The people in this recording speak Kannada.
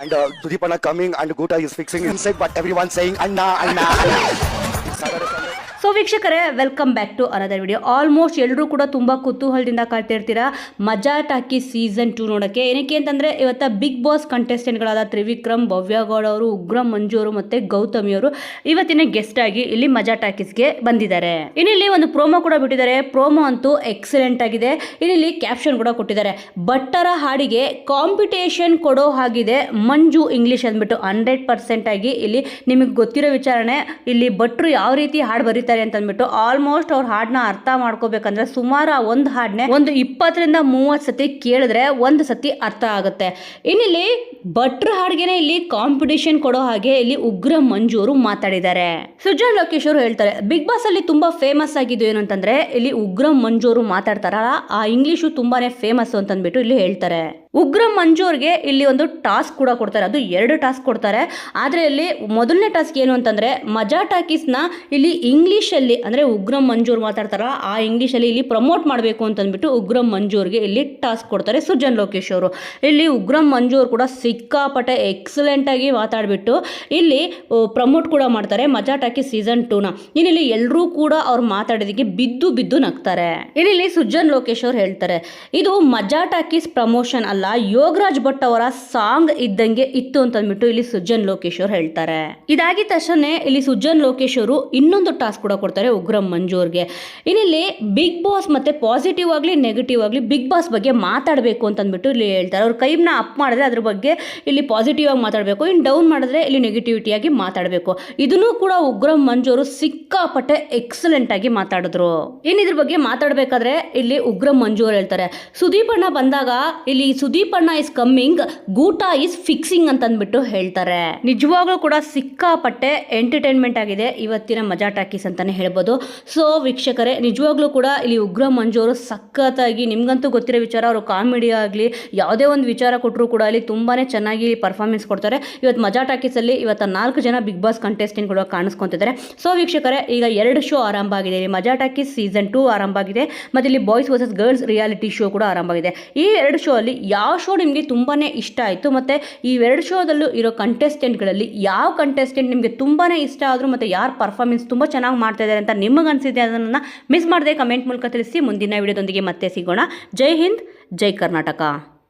And uh, Sudeepana coming and Guta is fixing inside, but everyone saying Anna, Anna, Anna. ವೀಕ್ಷಕರೇ welcome back to another video almost ಎಲ್ಲರೂ ಕೂಡ ತುಂಬ ಕುತೂಹಲದಿಂದ ಕಾಯ್ತಿರ್ತೀರ ಮಜಾ ಟಾಕಿ ಸೀಸನ್ ಟು ನೋಡೋಕ್ಕೆ. ಏನಕ್ಕೆ ಅಂತಂದರೆ, ಇವತ್ತ ಬಿಗ್ ಬಾಸ್ ಕಂಟೆಸ್ಟೆಂಟ್ಗಳಾದ ತ್ರಿವಿಕ್ರಮ್, ಭವ್ಯಗೌಡ ಅವರು, ಉಗ್ರ ಮಂಜು ಅವರು ಮತ್ತು ಗೌತಮಿ ಅವರು ಇವತ್ತಿನ ಗೆಸ್ಟ್ ಆಗಿ ಇಲ್ಲಿ ಮಜಾ ಟಾಕೀಸ್ಗೆ ಬಂದಿದ್ದಾರೆ. ಇನ್ನಿಲ್ಲಿ ಒಂದು ಪ್ರೋಮೋ ಕೂಡ ಬಿಟ್ಟಿದ್ದಾರೆ. ಪ್ರೋಮೋ ಅಂತೂ ಎಕ್ಸಲೆಂಟ್ ಆಗಿದೆ. ಇನ್ನಿಲ್ಲಿ ಕ್ಯಾಪ್ಷನ್ ಕೂಡ ಕೊಟ್ಟಿದ್ದಾರೆ. ಬಟ್ಟರ ಹಾಡಿಗೆ ಕಾಂಪಿಟೇಷನ್ ಕೊಡೋ ಹಾಗಿದೆ ಮಂಜು ಇಂಗ್ಲಿಷ್ ಅಂದ್ಬಿಟ್ಟು ಹಂಡ್ರೆಡ್ ಪರ್ಸೆಂಟ್ ಆಗಿ ಇಲ್ಲಿ ನಿಮಗೆ ಗೊತ್ತಿರೋ ವಿಚಾರಣೆ. ಇಲ್ಲಿ ಭಟ್ರು ಯಾವ ರೀತಿ ಹಾಡು ಬರೀತಾರೆ ಅಂತ ಅಂದ್ಬಿಟ್ಟು ಆಲ್ಮೋಸ್ಟ್ ಅವ್ರ ಹಾಡನ್ನ ಅರ್ಥ ಮಾಡ್ಕೋಬೇಕಂದ್ರೆ ಸುಮಾರು ಆ ಒಂದು ಹಾಡನ್ನೇ ಒಂದು ಇಪ್ಪತ್ತರಿಂದ ಮೂವತ್ತು ಸತಿ ಕೇಳಿದ್ರೆ ಒಂದು ಸತಿ ಅರ್ಥ ಆಗುತ್ತೆ. ಇನ್ನಿಲ್ಲಿ ಭಟ್ರ ಹಾಡ್ಗೆನೆ ಇಲ್ಲಿ ಕಾಂಪಿಟೇಷನ್ ಕೊಡೋ ಹಾಗೆ ಇಲ್ಲಿ ಉಗ್ರ ಮಂಜು ಅವರು ಮಾತಾಡಿದ್ದಾರೆ. ಸುಜನ್ ಲೋಕೇಶ್ ಅವರು ಹೇಳ್ತಾರೆ ಬಿಗ್ ಬಾಸ್ ಅಲ್ಲಿ ತುಂಬಾ ಫೇಮಸ್ ಆಗಿದ್ದು ಏನು ಅಂತಂದ್ರೆ ಇಲ್ಲಿ ಉಗ್ರ ಮಂಜು ಅವರು ಮಾತಾಡ್ತಾರಲ್ಲ, ಆ ಇಂಗ್ಲಿಷು ತುಂಬಾನೇ ಫೇಮಸ್ ಅಂತಂದ್ಬಿಟ್ಟು ಇಲ್ಲಿ ಹೇಳ್ತಾರೆ. ಉಗ್ರ ಮಂಜು ಅವ್ರಿಗೆ ಇಲ್ಲಿ ಒಂದು ಟಾಸ್ಕ್ ಕೂಡ ಕೊಡ್ತಾರೆ. ಅದು ಎರಡು ಟಾಸ್ಕ್ ಕೊಡ್ತಾರೆ. ಆದರೆ ಇಲ್ಲಿ ಮೊದಲನೇ ಟಾಸ್ಕ್ ಏನು ಅಂತಂದರೆ, ಮಜಾ ಟಾಕೀಸ್ನ ಇಲ್ಲಿ ಇಂಗ್ಲೀಷಲ್ಲಿ ಅಂದರೆ ಉಗ್ರ ಮಂಜೂರ್ ಅವ್ರು ಮಾತಾಡ್ತಾರಲ್ಲ, ಆ ಇಂಗ್ಲೀಷಲ್ಲಿ ಇಲ್ಲಿ ಪ್ರಮೋಟ್ ಮಾಡಬೇಕು ಅಂತಂದ್ಬಿಟ್ಟು ಉಗ್ರ ಮಂಜು ಅವ್ರಿಗೆ ಇಲ್ಲಿ ಟಾಸ್ಕ್ ಕೊಡ್ತಾರೆ ಸುಜನ್ ಲೋಕೇಶ್ ಅವರು. ಇಲ್ಲಿ ಉಗ್ರ ಮಂಜೂರ್ ಕೂಡ ಸಿಕ್ಕಾಪಟ್ಟೆ ಎಕ್ಸಲೆಂಟಾಗಿ ಮಾತಾಡಿಬಿಟ್ಟು ಇಲ್ಲಿ ಪ್ರಮೋಟ್ ಕೂಡ ಮಾಡ್ತಾರೆ ಮಜಾ ಟಾಕೀಸ್ ಸೀಸನ್ ಟೂನ. ಇನ್ನಿಲ್ಲಿ ಎಲ್ಲರೂ ಕೂಡ ಅವ್ರು ಮಾತಾಡೋದಕ್ಕೆ ಬಿದ್ದು ಬಿದ್ದು ನಗ್ತಾರೆ. ಇಲ್ಲಿ ಸುಜನ್ ಲೋಕೇಶ್ ಅವ್ರು ಹೇಳ್ತಾರೆ, ಇದು ಮಜಾ ಟಾಕೀಸ್ ಪ್ರಮೋಷನ್ ಅಲ್ಲ ಯೋಗರಾಜ್ ಭಟ್ ಅವರ ಸಾಂಗ್ ಇದ್ದಂಗೆ ಇತ್ತು ಅಂತ ಅಂದ್ಬಿಟ್ಟು ಇಲ್ಲಿ ಸುಜನ್ ಲೋಕೇಶ್ ಅವ್ರು ಹೇಳ್ತಾರೆ. ಇದಾಗಿ ತಕ್ಷಣ ಇಲ್ಲಿ ಸುಜನ್ ಲೋಕೇಶ್ ಅವರು ಇನ್ನೊಂದು ಟಾಸ್ಕ್ ಕೂಡ ಕೊಡ್ತಾರೆ ಉಗ್ರಂ ಮಂಜೂರ್ಗೆ. ಇನ್ನಿಲ್ಲಿ ಬಿಗ್ ಬಾಸ್ ಮತ್ತೆ ಪಾಸಿಟಿವ್ ಆಗಲಿ, ನೆಗೆಟಿವ್ ಆಗಲಿ ಬಿಗ್ ಬಾಸ್ ಬಗ್ಗೆ ಮಾತಾಡಬೇಕು ಅಂತ ಅಂದ್ಬಿಟ್ಟು ಇಲ್ಲಿ ಹೇಳ್ತಾರೆ. ಅವ್ರ ಕೈನ ಅಪ್ ಮಾಡಿದ್ರೆ ಅದ್ರ ಬಗ್ಗೆ ಇಲ್ಲಿ ಪಾಸಿಟಿವ್ ಆಗಿ ಮಾತಾಡಬೇಕು ಇನ್ನು ಡೌನ್ ಮಾಡಿದ್ರೆ ಇಲ್ಲಿ ನೆಗೆಟಿವಿಟಿಯಾಗಿ ಮಾತಾಡಬೇಕು. ಇದನ್ನು ಕೂಡ ಉಗ್ರಂ ಮಂಜು ಅವರು ಸಿಕ್ಕಾಪಟ್ಟೆ ಎಕ್ಸಲೆಂಟ್ ಆಗಿ ಮಾತಾಡಿದ್ರು. ಇನ್ನು ಇದ್ರ ಬಗ್ಗೆ ಮಾತಾಡಬೇಕಾದ್ರೆ ಇಲ್ಲಿ ಉಗ್ರಂ ಮಂಜೂರ್ ಹೇಳ್ತಾರೆ. ಸುದೀಪ್ ಬಂದಾಗ ಇಲ್ಲಿ ಸುದೀಪ್ ಅಣ್ಣ ಇಸ್ ಕಮ್ಮಿಂಗ್ ಗೂಟ ಇಸ್ ಫಿಕ್ಸಿಂಗ್ ಅಂತ ಅಂದ್ಬಿಟ್ಟು ಹೇಳ್ತಾರೆ. ನಿಜವಾಗ್ಲೂ ಕೂಡ ಸಿಕ್ಕಾಪಟ್ಟೆ ಎಂಟರ್ಟೈನ್ಮೆಂಟ್ ಆಗಿದೆ ಇವತ್ತಿನ ಮಜಾ ಟಾಕೀಸ್ ಅಂತಾನೆ ಹೇಳ್ಬೋದು. ಸೊ ವೀಕ್ಷಕರೇ, ನಿಜವಾಗ್ಲೂ ಕೂಡ ಇಲ್ಲಿ ಉಗ್ರ ಮಂಜು ಅವರು ಸಖತ್ತಾಗಿ ನಿಮ್ಗಂತೂ ಗೊತ್ತಿರೋ ವಿಚಾರ, ಅವರು ಕಾಮಿಡಿ ಆಗಲಿ, ಯಾವುದೇ ಒಂದು ವಿಚಾರ ಕೊಟ್ಟರು ಕೂಡ ಅಲ್ಲಿ ತುಂಬಾನೇ ಚೆನ್ನಾಗಿ ಪರ್ಫಾರ್ಮೆನ್ಸ್ ಕೊಡ್ತಾರೆ. ಇವತ್ತು ಮಜಾ ಟಾಕೀಸಲ್ಲಿ ಇವತ್ತು ನಾಲ್ಕು ಜನ ಬಿಗ್ ಬಾಸ್ ಕಂಟೆಸ್ಟೆಂಟ್ಗಳು ಕಾಣಿಸ್ಕೊತಿದ್ದಾರೆ. ಸೊ ವೀಕ್ಷಕರೇ, ಈಗ ಎರಡು ಶೋ ಆರಂಭ ಆಗಿದೆ. ಇಲ್ಲಿ ಮಜಾ ಟಾಕೀಸ್ ಸೀಸನ್ ಟೂ ಆರಂಭ ಆಗಿದೆ. ಮತ್ತು ಇಲ್ಲಿ boys versus girls reality show ಕೂಡ ಆರಂಭ ಆಗಿದೆ. ಈ ಎರಡು ಶೋ ಅಲ್ಲಿ ಯಾವ ಶೋ ನಿಮಗೆ ತುಂಬಾ ಇಷ್ಟ ಆಯಿತು? ಮತ್ತು ಈ ಎರಡು ಶೋದಲ್ಲೂ ಇರೋ ಕಂಟೆಸ್ಟೆಂಟ್ಗಳಲ್ಲಿ ಯಾವ ಕಂಟೆಸ್ಟೆಂಟ್ ನಿಮಗೆ ತುಂಬಾ ಇಷ್ಟ ಆದರೂ ಮತ್ತು ಯಾರು ಪರ್ಫಾರ್ಮೆನ್ಸ್ ತುಂಬ ಚೆನ್ನಾಗಿ ಮಾಡ್ತಾ ಇದ್ದಾರೆ ಅಂತ ನಿಮಗೆ ಅನಿಸಿದೆ ಅದನ್ನು ಮಿಸ್ ಮಾಡದೆ ಕಮೆಂಟ್ ಮೂಲಕ ತಿಳಿಸಿ ಮುಂದಿನ ವಿಡಿಯೋದೊಂದಿಗೆ ಮತ್ತೆ ಸಿಗೋಣ. ಜೈ ಹಿಂದ್, ಜೈ ಕರ್ನಾಟಕ.